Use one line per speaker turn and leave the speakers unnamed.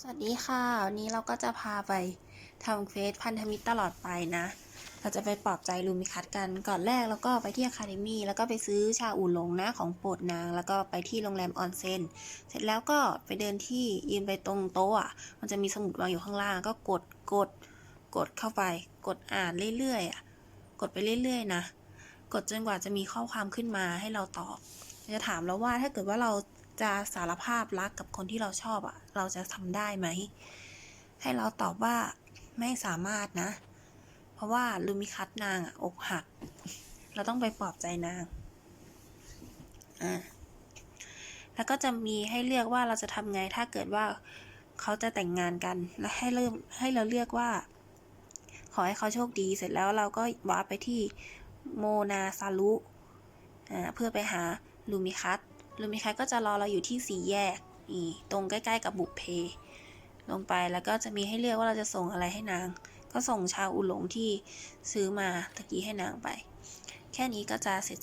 สวัสดีค่ะ วันนี้เราก็จะพาไปทำเควสพันธมิตรตลอดไปนะ เราจะไปปลอบใจลูมิคัสกันก่อนแรกเราก็ไปที่อะคาเดมี่แล้วก็ไปซื้อชาอูหลงนะของโปรดนาง แล้วก็ไปที่โรงแรมออนเซ็นเสร็จแล้วก็ไปเดินที่ยืนไปตรงโต๊ะอะมันจะมีสมุดวางอยู่ข้างล่าง ก็กดกดกดเข้าไป กดอ่านเรื่อยๆอะกดไปเรื่อยๆนะกดจนกว่าจะมีข้อความขึ้นมาให้เราตอบจะถามเราว่าถ้าเกิดว่าเรา จะสารภาพรักกับคนที่เราชอบอะเราจะทำได้ไหม ให้เราตอบว่าไม่สามารถนะ เพราะว่าลูมิคัสนางอะอกหัก เราต้องไปปลอบใจนางอ่าแล้วก็จะมีให้เลือกว่าเราจะทำไงถ้าเกิดว่าเขาจะแต่งงานกัน และให้เริ่มให้เราเลือกว่า ขอให้เขาโชคดีเสร็จแล้วเราก็วาไปที่โมนาซารุอ่าเพื่อไปหาลูมิคัส ลูมิคัสก็จะรอเราอยู่ที่สี่แยกนี่ตรงใกล้ๆกับบุพเพ ลงไปแล้วก็จะมีให้เลือกว่าเราจะส่งอะไรให้นาง ก็ส่งชาวอุหลงที่ซื้อมาตะกี้ให้นางไป แค่นี้ก็จะเสร็จ